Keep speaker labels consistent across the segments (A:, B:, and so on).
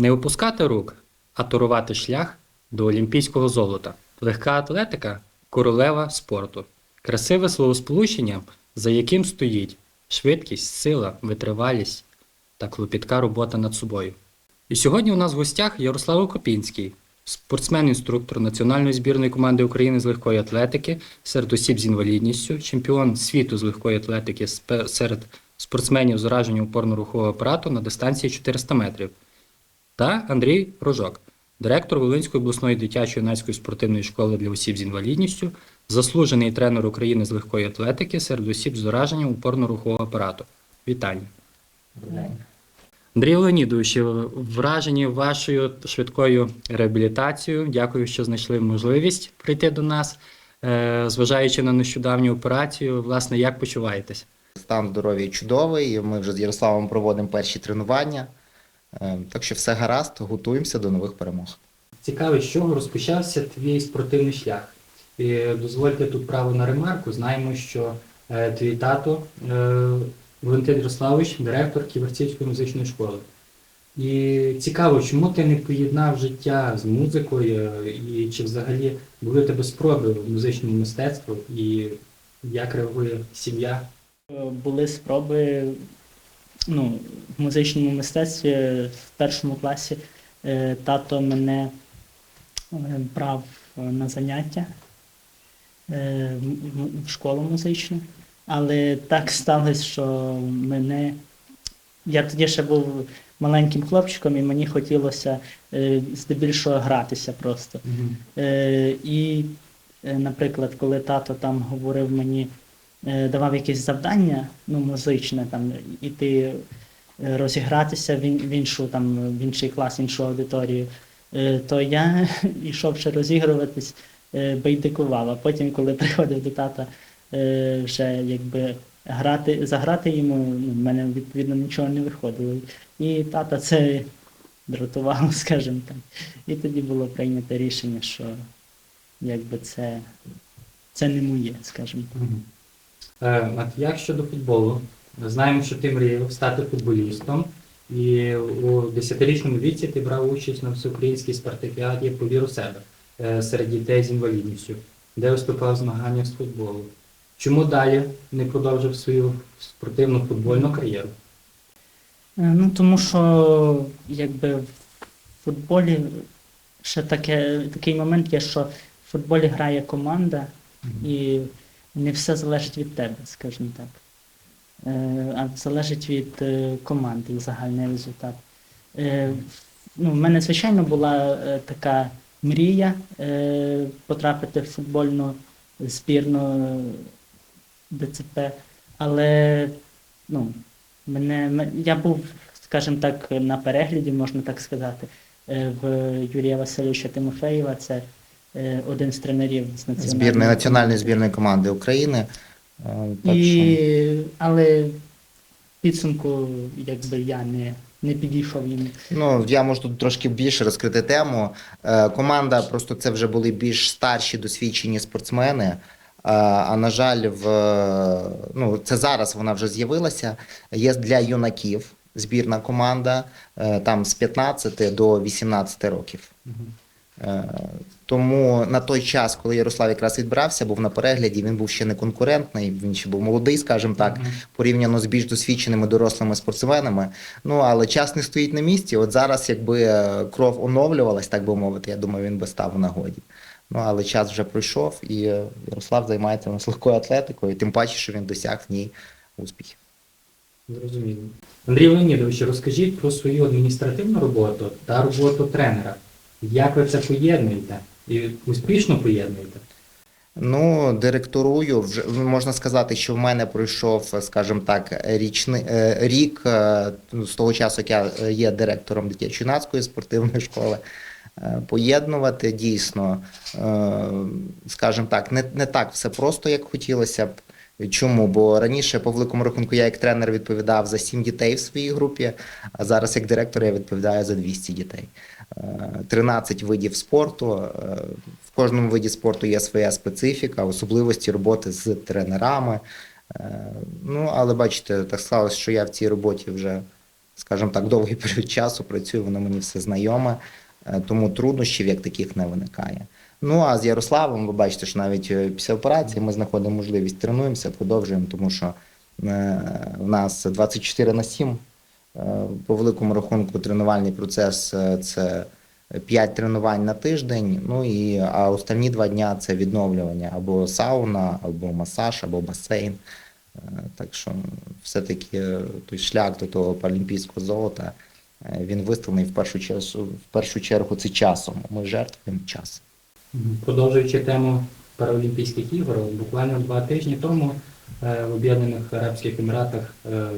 A: Не опускати рук, а турувати шлях до олімпійського золота. Легка атлетика королева спорту. Красиве словосполучення, за яким стоїть швидкість, сила, витривалість та клопітка робота над собою. І сьогодні у нас в гостях Ярослав Копінський, спортсмен-інструктор національної збірної команди України з легкої атлетики серед осіб з інвалідністю, чемпіон світу з легкої атлетики серед спортсменів з ураженням опорно-рухового апарату на дистанції 400 метрів, та Андрій Рожок, директор Волинської обласної дитячої юнацької спортивної школи для осіб з інвалідністю, заслужений тренер України з легкої атлетики серед осіб з ураженням опорно-рухового апарату. Вітання. Андрій Леонідович, вражені вашою швидкою реабілітацією. Дякую, що знайшли можливість прийти до нас. Е, Зважаючи на нещодавню операцію, власне, як почуваєтесь?
B: Стан здоров'я чудовий. Ми вже з Ярославом проводимо перші тренування. Е, Так що все гаразд, готуємося до нових перемог.
A: Цікаво, з чого розпочався твій спортивний шлях. І дозвольте тут право на ремарку. Знаємо, що е, твій тато е, Валентин Ярославович, директор Ківерцівської музичної школи. І цікаво, чому ти не поєднав життя з музикою, е, і чи взагалі були у тебе спроби в музичному мистецтві, і як реагує сім'я?
C: Були спроби ну, в музичному мистецтві в першому класі е, тато мене е, брав на заняття е, в- школу музичну, але так сталося, що мене. Я тоді ще був маленьким хлопчиком, і мені хотілося е, здебільшого гратися просто. Е, і, е, наприклад, коли тато там говорив мені, давав якесь завдання, ну, музичне, там, іти е, розігратися в, ін- в іншу, там, в інший клас, іншу аудиторію, е, то я йшов ще розігруватись, е, байдикував. А потім, коли приходив до тата е, вже якби грати, заграти йому, ну, в мене відповідно нічого не виходило. І тата це дратувало, скажімо так. І тоді було прийнято рішення, що якби це, це не моє, скажімо так.
A: Е, От як щодо футболу? Знаємо, що ти мріяв стати футболістом, і у 10-річному віці ти брав участь на всеукраїнській спартакіаді по віру себе е, серед дітей з інвалідністю, де виступав в змаганнях з футболу. Чому далі не продовжив свою спортивну футбольну кар'єру?
C: Е, Ну, тому що якби в футболі ще таке, такий момент є, що в футболі грає команда, і не все залежить від тебе, скажімо так. Е, А залежить від е, команди і загальний результат. Е, Ну, в мене, звичайно, була така мрія потрапити в футбольну збірну ДЦП, але ну, мене, я був, скажімо так, на перегляді, можна так сказати, в Юрія Васильовича Тимофеєва. Це один з тренерів з національної
B: Збірної національної збірної команди України. Е, Так що
C: але підсумку, якби я не, не підійшов їм.
B: Ну, я можу тут трошки більше розкрити тему. Е, Команда просто це вже були більш старші досвідчені спортсмени. Е, А на жаль, в ну це зараз вона вже з'явилася. Є для юнаків збірна команда е, там з 15 до 18 років. Е, Тому на той час, коли Ярослав якраз відбирався, був на перегляді, він був ще не конкурентний, він ще був молодий, скажімо так, порівняно з більш досвідченими дорослими спортсменами. Ну але час не стоїть на місці. От зараз, якби е, кров оновлювалась, так би мовити, я думаю, він би став у нагоді. Ну але час вже пройшов, і е, Ярослав займається нас легкою атлетикою, тим паче, що він досяг в ній успіхів.
A: Зрозуміло. Андрій Леонідович, розкажіть про свою адміністративну роботу та роботу тренера. Як ви це поєднуєте? І успішно поєднуєте?
B: Ну, директорую вже можна сказати, що в мене пройшов, скажімо так, річний е, рік е, з того часу, як я е, є директором дитячо-юнацької спортивної школи. Поєднувати дійсно, скажімо так, не, не так все просто, як хотілося б. Чому? Бо раніше, по великому рахунку, я як тренер відповідав за 7 дітей в своїй групі, а зараз як директор я відповідаю за 200 дітей. Е, 13 видів спорту. Е, В кожному виді спорту є своя специфіка, особливості роботи з тренерами. Е, Ну, але бачите, так сталося, що я в цій роботі вже скажімо так, довгий період часу працюю, воно мені все знайоме, е, тому труднощів як таких не виникає. Ну а з Ярославом, ви бачите, що навіть е, після операції ми знаходимо можливість, тренуємося, продовжуємо, тому що е, в нас 24 на 7. Е, По великому рахунку тренувальний процес е, це 5 тренувань на тиждень. Ну і а останні два дня це відновлювання або сауна, або масаж, або басейн. Е, Так що все-таки той шлях до того паралімпійського золота він виставлений в першу чергу, в першу чергу це часом. Ми жертвуємо час.
A: Продовжуючи тему Паралімпійських ігор, буквально два тижні тому в Об'єднаних Арабських Еміратах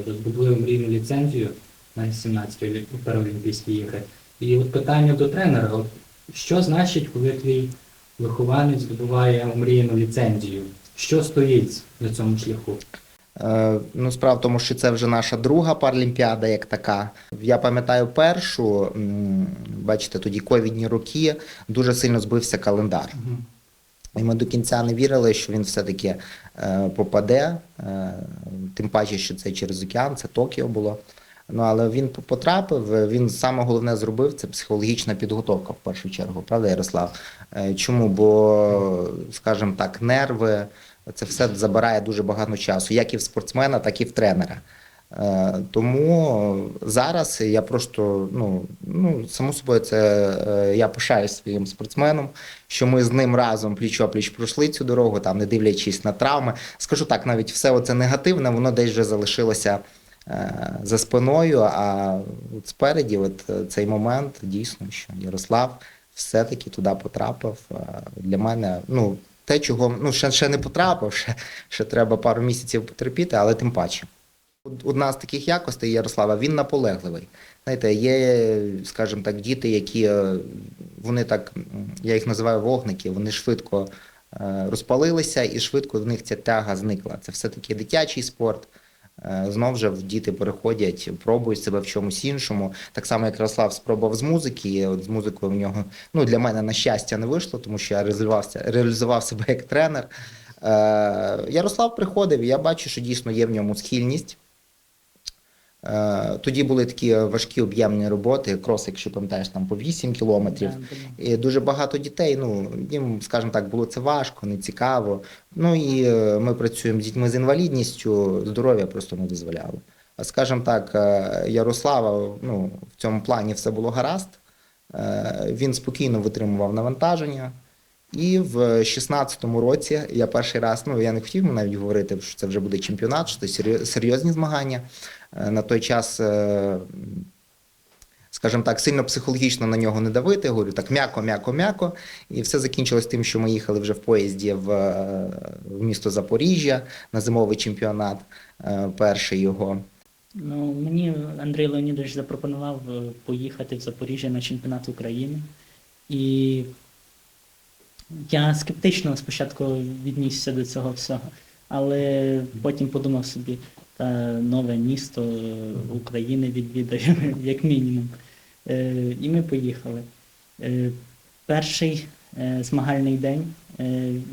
A: розбудили мрійну ліцензію на 17-ті Паралімпійські ігри. І от питання до тренера: от що значить, коли твій вихованець здобуває омріяну ліцензію? Що стоїть на цьому шляху?
B: Е, Ну, справа в тому, що це вже наша друга паралімпіада як така. Я пам'ятаю першу, бачите, тоді ковідні роки, дуже сильно збився календар. І ми до кінця не вірили, що він все-таки е, попаде. Е, тим паче, що це через океан, це Токіо було. Ну, але він потрапив. Він саме головне зробив це психологічна підготовка в першу чергу, правда, Ярослав? Е, чому? Бо, скажімо так, нерви, це все забирає дуже багато часу, як і в спортсмена, так і в тренера. Е, Тому зараз я просто, ну, ну само собою, це е, я пишаюсь своїм спортсменом, що ми з ним разом пліч-опліч пройшли цю дорогу, там не дивлячись на травми. Скажу так, навіть все оце негативне, воно десь вже залишилося за спиною. А от спереді, от е, цей момент, дійсно, що Ярослав все-таки туди потрапив. Е, Для мене, ну, те, чого ну, ще, ще не потрапив, ще, ще треба пару місяців потерпіти, але тим паче. Одна з таких якостей Ярослава, він наполегливий. Знаєте, є, скажімо так, діти, які е, вони так, я їх називаю вогники, вони швидко е, розпалилися і швидко в них ця тяга зникла. Це все-таки дитячий спорт. Е, Знов же діти переходять, пробують себе в чомусь іншому. Так само, як Ярослав спробував з музики. От з музикою в нього ну для мене на щастя не вийшло, тому що я реалізувався, реалізував себе як тренер. Е, Ярослав приходив, я бачу, що дійсно є в ньому схильність. Е, Тоді були такі важкі об'ємні роботи, крос, якщо пам'ятаєш, там по 8 кілометрів. І дуже багато дітей, ну їм, скажімо так, було це важко, не цікаво. Ну і е, ми працюємо з дітьми з інвалідністю, здоров'я просто не дозволяло. А скажімо так, е, Ярослава, ну, в цьому плані все було гаразд. Він спокійно витримував навантаження. І в 16-му році я перший раз, ну я не хотів навіть говорити, що це вже буде чемпіонат, що це серйозні змагання. Е, На той час е, скажімо так, сильно психологічно на нього не давити. Говорю так м'яко, м'яко, м'яко. І все закінчилось тим, що ми їхали вже в поїзді в, е, в місто Запоріжжя на зимовий чемпіонат, перший його.
C: Ну, мені Андрій Леонідович запропонував поїхати в Запоріжжя на чемпіонат України. І я скептично спочатку віднісся до цього всього, але потім подумав собі, та нове місто е, України відвідаю, як мінімум. Е, І ми поїхали. Е, Перший змагальний день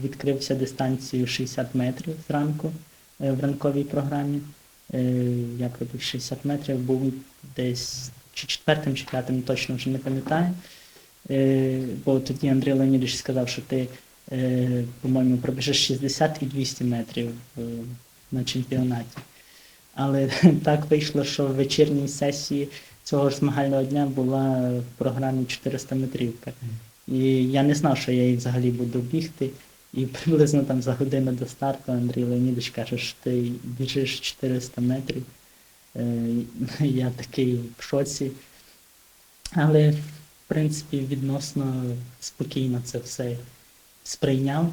C: відкрився дистанцією 60 метрів зранку в ранковій програмі. Я пробіг 60 метрів, був десь чи четвертим, чи п'ятим, точно вже не пам'ятаю. Е, Бо тоді Андрій Леонідович сказав, що ти, е, по-моєму, пробіжиш 60 і 200 метрів е, на чемпіонаті. Але так вийшло, що в вечірній сесії цього ж змагального дня була в програмі 400 метрівка. І я не знав, що я її взагалі буду бігти. І приблизно там за годину до старту Андрій Леонідович каже, що ти біжиш 400 метрів. Я такий в шоці. Але, в принципі, відносно спокійно це все сприйняв.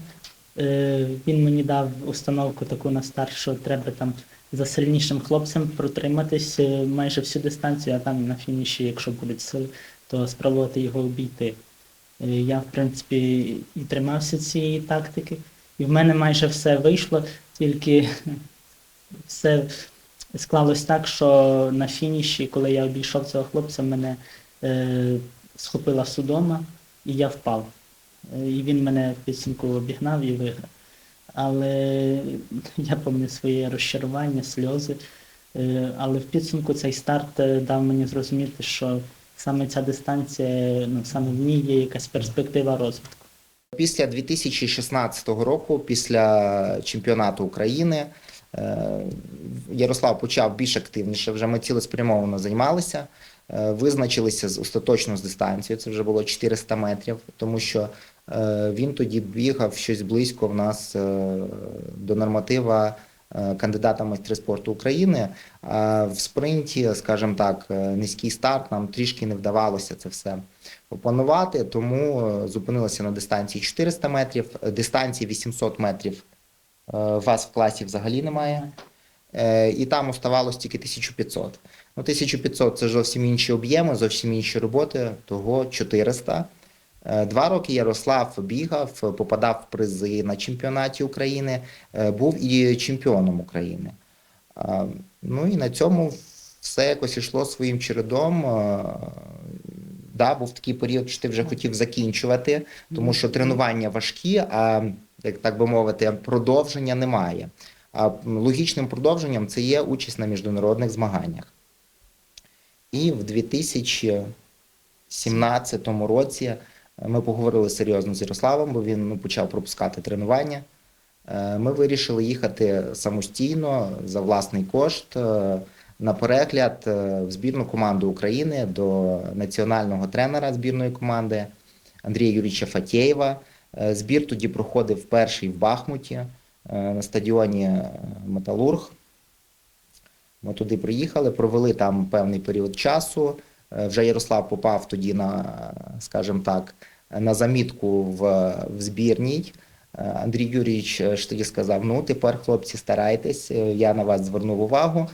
C: Е, Він мені дав установку таку на старт, що треба там за сильнішим хлопцем протриматись е, майже всю дистанцію, а там на фініші, якщо будуть сили, то спробувати його обійти. Е, Я, в принципі, і тримався цієї тактики, і в мене майже все вийшло, тільки все склалось так, що на фініші, коли я обійшов цього хлопця, мене е, схопила судома, і я впав. Е, І він мене підсумку обігнав і виграв. Але я пам'ятаю своє розчарування, сльози. Е, Але в підсумку цей старт е, дав мені зрозуміти, що саме ця дистанція, ну саме в ній є якась перспектива розвитку.
B: Після 2016 року, після чемпіонату України, Ярослав почав більш активніше. Вже ми цілеспрямовано займалися, визначилися з остаточно з дистанцією. Це вже було 400 метрів, тому що е, він тоді бігав щось близько в нас е, до норматива е, кандидата в майстри спорту України. А в спринті, скажімо так, е, низький старт нам трішки не вдавалося це все опанувати, тому е, зупинилися на дистанції 400 метрів, Е, дистанції 800 метрів е, вас в класі взагалі немає. Е, І там оставалось тільки 1500. Ну, 1500 це зовсім інші об'єми, зовсім інші роботи, того 400. Е, Два роки Ярослав бігав, попадав в призи на чемпіонаті України, е, був і чемпіоном України. Ну і на цьому все якось йшло своїм чередом. Е, Да, був такий період, що ти вже хотів закінчувати, тому що тренування важкі, а як так би мовити, продовження немає. А логічним продовженням це є участь на міжнародних змаганнях. І в 2017 році е, ми поговорили серйозно з Ярославом, бо він ну, почав пропускати тренування. Е, Ми вирішили їхати самостійно за власний кошт е, на перегляд в збірну команду України до національного тренера збірної команди Андрія Юрійовича Фатєєва. Збір тоді проходив перший в Бахмуті на стадіоні Металург. Ми туди приїхали, провели там певний період часу. Е, Вже Ярослав попав тоді на, скажімо так, на замітку в, в збірній. Е, Андрій Юрійович е, ж тоді сказав: ну тепер, хлопці, старайтесь, я на вас звернув увагу.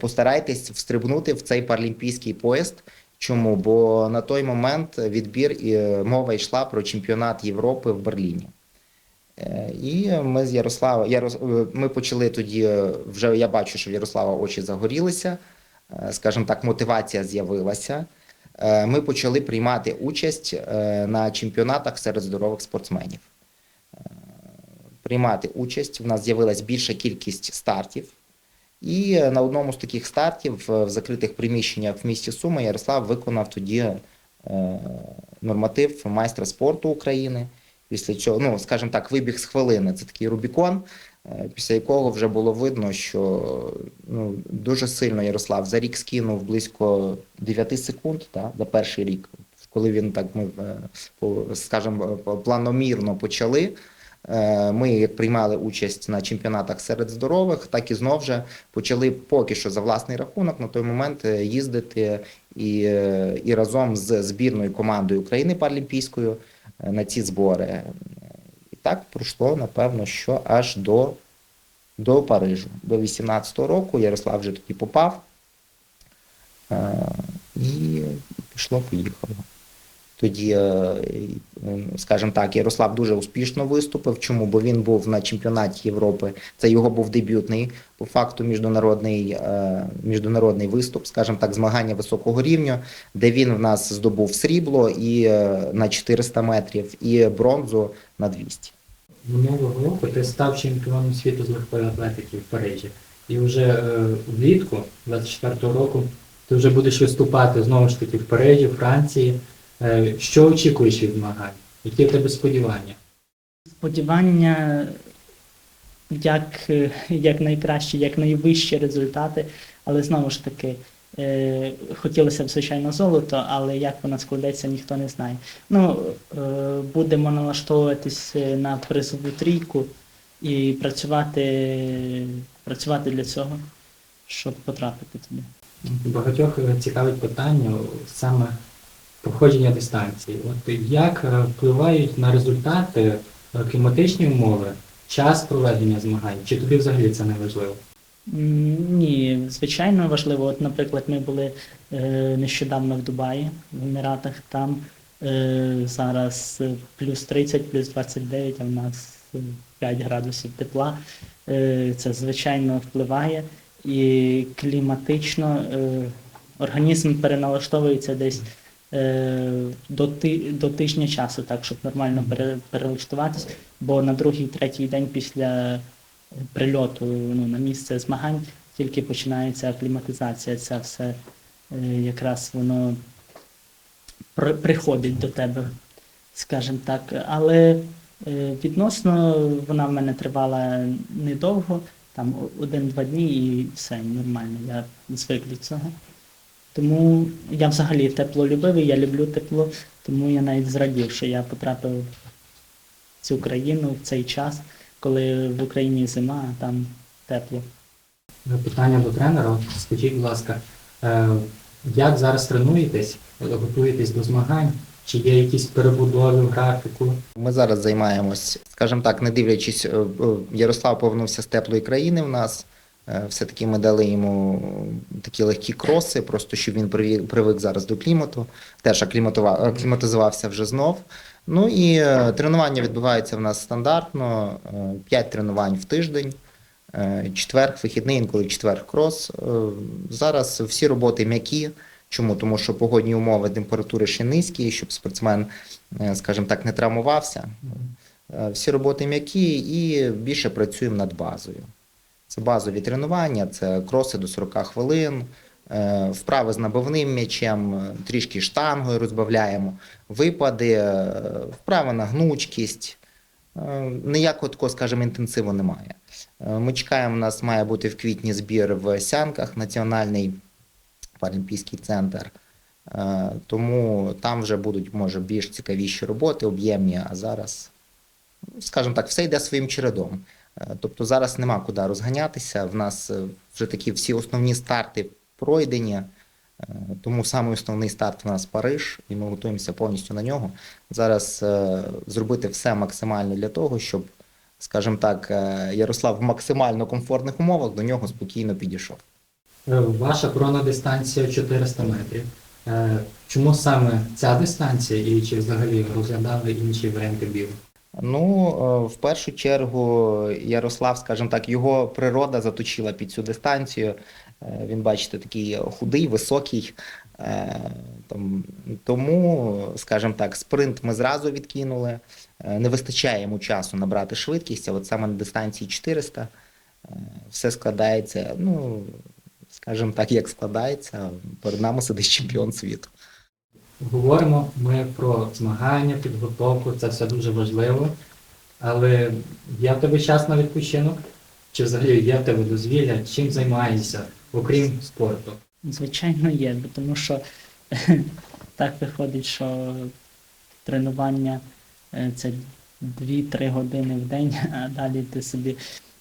B: Постарайтесь встрибнути в цей паралімпійський поїзд. Чому? Бо на той момент відбір і мова йшла про чемпіонат Європи в Берліні. Е, І ми з Ярослава, Ярос, е, ми почали тоді. е, Вже я бачу, що в Ярослава очі загорілися, скажімо так, мотивація з'явилася. Ми почали приймати участь на чемпіонатах серед здорових спортсменів. Приймати участь. У нас з'явилась більша кількість стартів. І на одному з таких стартів в закритих приміщеннях в місті Суми Ярослав виконав тоді норматив майстра спорту України. Після цього, ну скажімо так, вибіг з хвилини. Це такий Рубікон, е, після якого вже було видно, що ну, дуже сильно Ярослав за рік скинув близько 9 секунд та, за перший рік. Коли він так, ми, е, скажімо, планомірно почали. Е, Ми як приймали участь на чемпіонатах серед здорових, так і знов же почали поки що за власний рахунок на той момент їздити і, і разом з збірною командою України паралімпійською на ці збори. Е, І так пройшло, напевно, що аж до, до Парижу. До 18-го року Ярослав вже тоді попав. Е, І пішло, поїхало. Тоді, е, скажімо так, Ярослав дуже успішно виступив. Чому? Бо він був на чемпіонаті Європи. Це його був дебютний по факту міжнародний, е, міжнародний виступ, скажімо так, змагання високого рівня, де він в нас здобув срібло і е, на 400 метрів, і бронзу на 200.
A: Минулого року ти став чемпіоном світу з легкої атлетики в Парижі. І вже влітку 24-го року ти вже будеш виступати знову ж таки в Парижі, Франції. Е, що очікуєш від змагань? Які в тебе сподівання?
C: Сподівання як, е, як найкращі, як найвищі результати, але знову ж таки. е, Хотілося б, звичайно, золото, але як воно складеться, ніхто не знає. Ну, будемо налаштовуватись на призову трійку і працювати, працювати для цього, щоб потрапити туди.
A: Багатьох цікавить питання саме проходження дистанції. От як е, впливають на результати е, кліматичні умови, час проведення змагань? Чи тобі взагалі це не важливо?
C: Ні, звичайно важливо. От, наприклад, ми були е, нещодавно в Дубаї, в Еміратах, там зараз плюс 30, плюс 29, а в нас е, 5 градусів тепла. Це звичайно впливає. І кліматично організм переналаштовується десь до, ти, до тижня часу, так, щоб нормально пере, перелаштуватись, бо на другий, третій день після прильоту ну, на місце змагань тільки починається акліматизація, це все е, якраз воно при- приходить до тебе, скажімо так. Але е, відносно вона в мене тривала недовго, там один-два дні і все нормально, я звик до цього. Тому я взагалі теплолюбивий, я люблю тепло, тому я навіть зрадів, що я потрапив в цю країну в цей час, коли в Україні зима, а там тепло.
A: Питання до тренера. Скажіть, будь ласка, е, як зараз тренуєтесь, готуєтесь до змагань? Чи є якісь перебудови в графіку?
B: Ми зараз займаємось, скажімо так, не дивлячись, е, е, Ярослав повернувся з теплої країни в нас. Е, Все-таки ми дали йому такі легкі кроси, просто щоб він привик зараз до клімату, теж акліматизувався вже знов. Ну і е, тренування відбуваються в нас стандартно: 5 тренувань в тиждень, е, четвер, вихідний, інколи четвер крос. Е, Зараз всі роботи м'які. Чому? Тому що погодні умови, температури ще низькі, щоб спортсмен, е, скажімо так, не травмувався. Е, Всі роботи м'які і більше працюємо над базою. Це базові тренування, це кроси до 40 хвилин, е, вправи з набивним м'ячем, трішки штангою розбавляємо, випади, е, вправи на гнучкість. Е, Ніякого такого, скажімо, інтенсиву немає. Ми чекаємо, у нас має бути в квітні збір в Сянках, національний паралімпійський центр. Тому там вже будуть, може, більш цікавіші роботи, об'ємні, а зараз, ну, скажімо так, все йде своїм чередом. Е, Тобто зараз нема куди розганятися. В нас е, вже такі всі основні старти пройдені. Е, Тому самий основний старт у нас Париж, і ми готуємося повністю на нього. Зараз зробити все максимально для того, щоб, скажімо так, Ярослав в максимально комфортних умовах до нього спокійно підійшов.
A: Ваша корона дистанція 400 метрів. Чому саме ця дистанція і чи взагалі розглядали інші варіанти бігу?
B: Ну, е, в першу чергу, Ярослав, скажімо так, його природа заточила під цю дистанцію. Е, Він, бачите, такий худий, високий. Е, тому, скажімо так, спринт ми зразу відкинули. Не вистачає йому часу набрати швидкість, а от саме на дистанції 400 е, все складається, ну, скажімо так, як складається. Перед нами сидить чемпіон світу.
A: Говоримо ми про змагання, підготовку, це все дуже важливо. Але є в тебе час на відпочинок? Чи взагалі є в тебе дозвілля? Чим займаєшся, окрім спорту?
C: Звичайно, є, бо тому що так виходить, що тренування е, це 2-3 години в день, а далі ти собі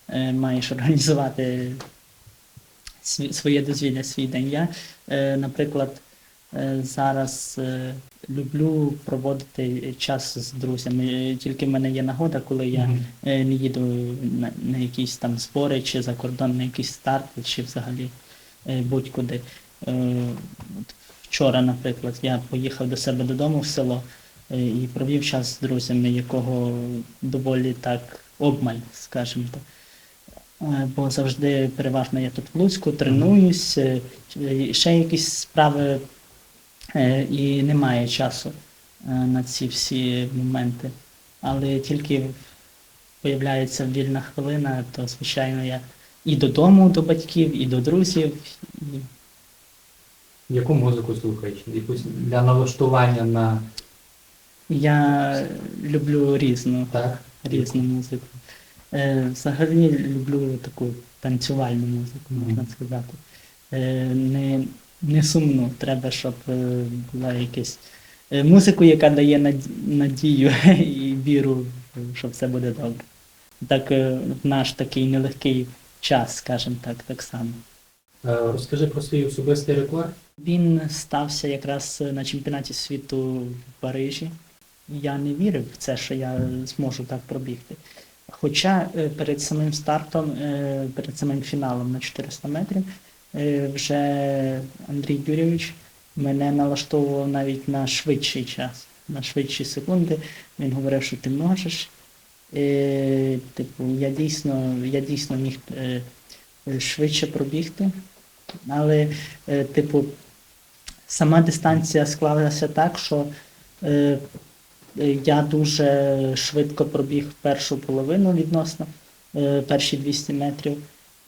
C: е, маєш організувати своє дозвілля, свій день. Я, е, наприклад, зараз е, люблю проводити час з друзями. Тільки в мене є нагода, коли я е, не їду на, на якісь там збори чи за кордон, на якісь старти, чи взагалі е, будь-куди. Е, Вчора, наприклад, я поїхав до себе додому в село е, і провів час з друзями, якого доволі так обмаль, скажімо так. Е, Бо завжди переважно я тут в Луцьку тренуюсь, е, ще якісь справи, е, і немає часу е, на ці всі моменти. Але тільки появляється вільна хвилина, то звичайно я і додому до батьків, і до друзів. І
A: Яку музику слухаєш? Якусь для налаштування на
C: я люблю різну,
A: так?
C: різну музику. Е, взагалі люблю таку танцювальну музику, можна сказати. Е, не, не сумну, треба, щоб е, була якась е, музику, яка дає надію і віру, що все буде добре. Так е, в наш такий нелегкий час, скажімо так, так само.
A: Розкажи про свій особистий рекорд.
C: Він стався якраз на чемпіонаті світу в Парижі. Я не вірив в це, що я зможу так пробігти. Хоча перед самим стартом, перед самим фіналом на 400 метрів, вже Андрій Юрійович мене налаштовував навіть на швидший час, на швидші секунди. Він говорив, що ти можеш. Е, Типу, я дійсно, я дійсно міг е, е, швидше пробігти. Але, е, типу, сама дистанція склалася так, що е, е, я дуже швидко пробіг першу половину відносно, е, перші 200 метрів.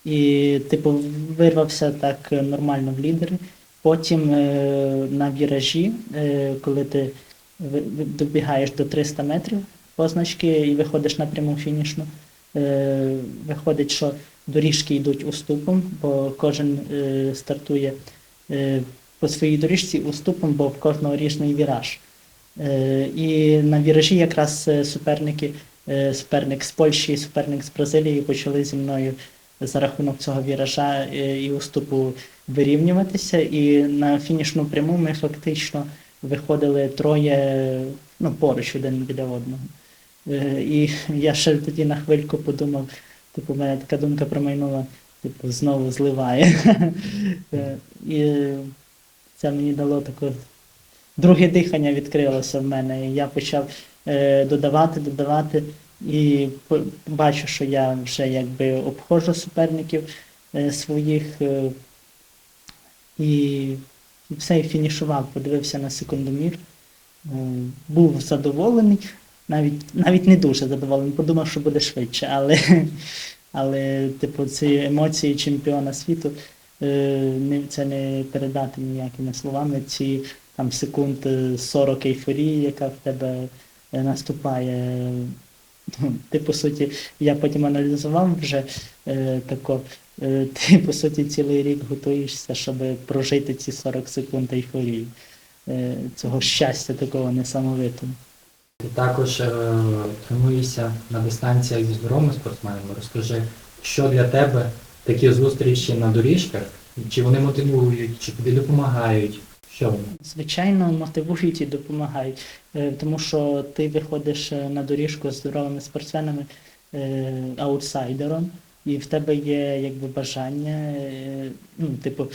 C: І, типу, вирвався так нормально в лідери. Потім е, на віражі, е, коли ти добігаєш до 300 метрів позначки і виходиш на пряму фінішну, е, виходить, що доріжки йдуть уступом, бо кожен е, стартує е, по своїй доріжці уступом, бо в кожного різний віраж. Е, І на віражі якраз е, суперники, е, суперник з Польщі, суперник з Бразилії почали зі мною за рахунок цього віража е, і уступу вирівнюватися. І на фінішну пряму ми фактично виходили троє ну, поруч один біля одного. Е, І я ще тоді на хвильку подумав, типу, в мене така думка промайнула, типу, знову зливає. Е, І це мені дало таке друге дихання відкрилося в мене. І я почав додавати, додавати, і бачу, що я вже якби обходжу суперників е, своїх. Е, і, все, і фінішував, подивився на секундомір. Е, був задоволений, навіть, навіть не дуже задоволений, подумав, що буде швидше, але, але типу, ці емоції чемпіона світу це не передати ніякими словами. Ці там секунд е, 40 ейфорії, яка в тебе наступає. Ти, по суті, я потім аналізував вже е, тако, е, ти, по суті, цілий рік готуєшся, щоб прожити ці 40 секунд ейфорії. Е, цього щастя такого несамовитого.
A: Ти також е, тренуєшся на дистанціях зі здоровими спортсменами. Розкажи, що для тебе такі зустрічі на доріжках, чи вони мотивують, чи тобі допомагають? Що?
C: Звичайно, мотивують і допомагають, Е, тому що ти виходиш е, на доріжку з здоровими спортсменами е, аутсайдером, і в тебе є якби бажання, ну, типу,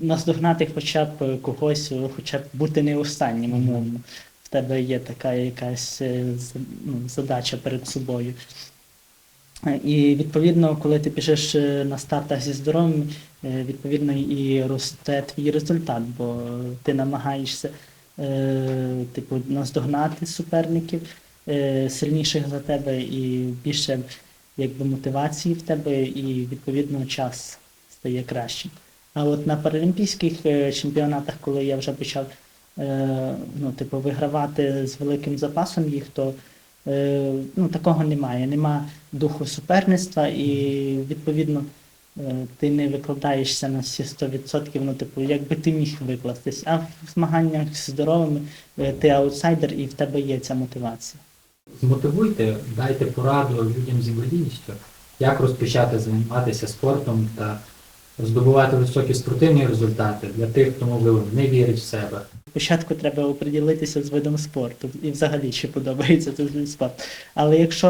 C: наздогнати хоча б когось, хоча б бути не останнім, умовно. В тебе є така якась ну, задача перед собою. І відповідно, коли ти біжиш е, на стартах зі здоровим, е, відповідно і росте твій результат, бо ти намагаєшся е, типу, наздогнати суперників сильніших за тебе і більше якби, мотивації в тебе, і відповідно час стає кращим. А от на паралімпійських чемпіонатах, коли я вже почав ну, типу, вигравати з великим запасом їх, то ну, такого немає. Нема духу суперництва і відповідно е, ти не викладаєшся на всі 100%, ну, типу, якби ти міг викластись. А в змаганнях з здоровими е, ти аутсайдер і в тебе є ця мотивація.
A: Змотивуйте, дайте пораду людям з інвалідністю, як розпочати займатися спортом та здобувати високі спортивні результати для тих, хто можливо не вірить в себе.
C: Спочатку треба оприділитися з видом спорту і взагалі чи подобається цей вид спорту. Але якщо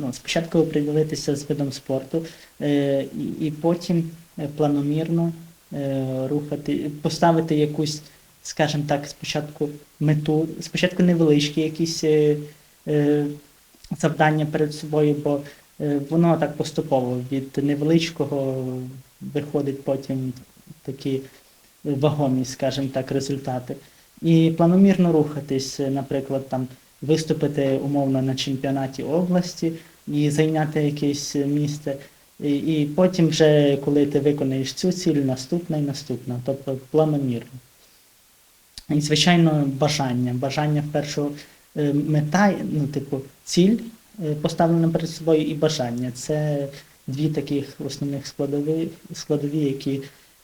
C: ну, спочатку оприділитися з видом спорту е, і, потім е, планомірно е, рухати, поставити якусь, скажімо так, спочатку мету, спочатку невеличкі якісь завдання перед собою, бо воно так поступово від невеличкого виходить потім такі вагомі, скажімо так, результати. І планомірно рухатись, наприклад, там виступити умовно на чемпіонаті області і зайняти якесь місце. І, і потім, вже коли ти виконаєш цю ціль, наступна і наступна, тобто планомірно. І, звичайно, бажання. Бажання в першу е, мета, ну, типу, ціль е, поставлена перед собою і бажання. Це дві таких основних складові, складові які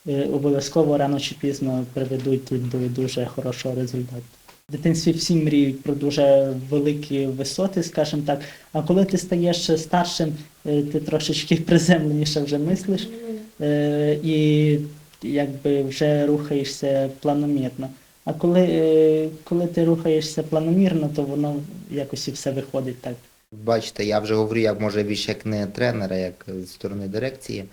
C: обов'язково рано чи пізно приведуть до дуже хорошого результату. В дитинстві всі мріють про дуже великі висоти, скажімо так. А коли ти стаєш старшим, е, ти трошечки приземленіше вже мислиш е, і якби вже рухаєшся планомірно. А коли, е, коли ти рухаєшся планомірно, то воно якось і все виходить так.
B: Бачите, я вже говорю, як може більше як не тренера, як з сторони дирекції.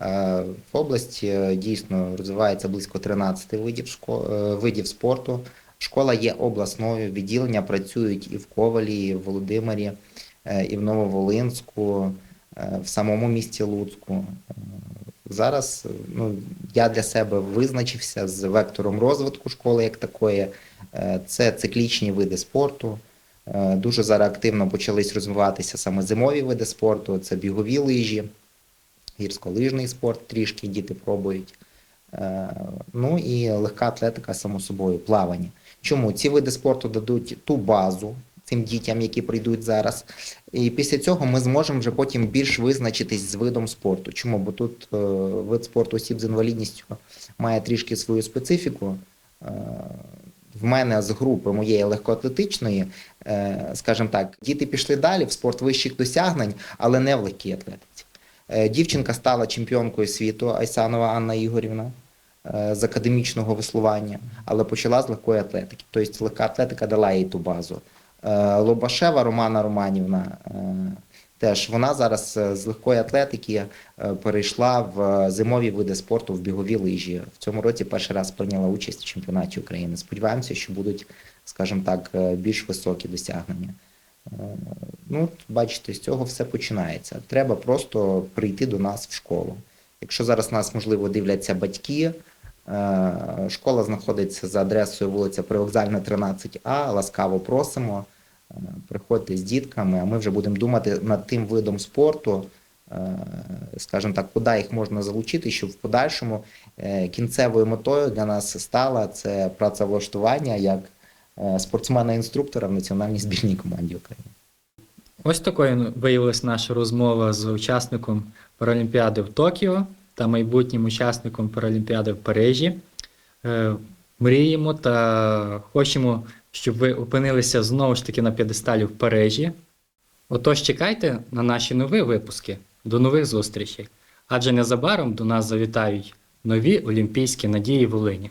B: Е, В області е, дійсно розвивається близько 13 видів, шко- е, видів спорту. Школа є обласною, відділення працюють і в Ковалі, і в Володимирі, і в Нововолинську, в самому місті Луцьку. Зараз ну, я для себе визначився з вектором розвитку школи як такої. Це циклічні види спорту. Дуже зараз активно почались розвиватися саме зимові види спорту, це бігові лижі, гірськолижний спорт трішки діти пробують. Е, Ну і легка атлетика, само собою, плавання. Чому? Ці види спорту дадуть ту базу цим дітям, які прийдуть зараз. І після цього ми зможемо вже потім більш визначитись з видом спорту. Чому? Бо тут е, вид спорту осіб з інвалідністю має трішки свою специфіку. Е, в мене з групи моєї легкоатлетичної, скажімо так, діти пішли далі в спорт вищих досягнень, але не в легкій атлетиці. Е, Дівчинка стала чемпіонкою світу Айсанова Анна Ігорівна е, з академічного веслування, але почала з легкої атлетики. Тобто легка атлетика дала їй ту базу. Е, Лобашева Романа Романівна теж вона зараз з легкої атлетики перейшла в зимові види спорту в бігові лижі. В цьому році перший раз прийняла участь в чемпіонаті України. Сподіваємося, що будуть, скажімо так, більш високі досягнення. Ну, бачите, з цього все починається. Треба просто прийти до нас в школу. Якщо зараз нас, можливо, дивляться батьки, е, школа знаходиться за адресою вулиця Привокзальна, 13А. Ласкаво просимо. Е, Приходьте з дітками, а ми вже будемо думати над тим видом спорту, е, скажімо так, куди їх можна залучити, щоб в подальшому кінцевою метою для нас стала це працевлаштування як спортсмена-інструктора в національній збірній команді України.
A: Ось такою виявилася наша розмова з учасником Паралімпіади в Токіо та майбутнім учасником Паралімпіади в Парижі. Е, Мріємо та хочемо, щоб ви опинилися знову ж таки на п'єдесталі в Парижі. Отож, чекайте на наші нові випуски. До нових зустрічей. Адже незабаром до нас завітають нові олімпійські надії Волині.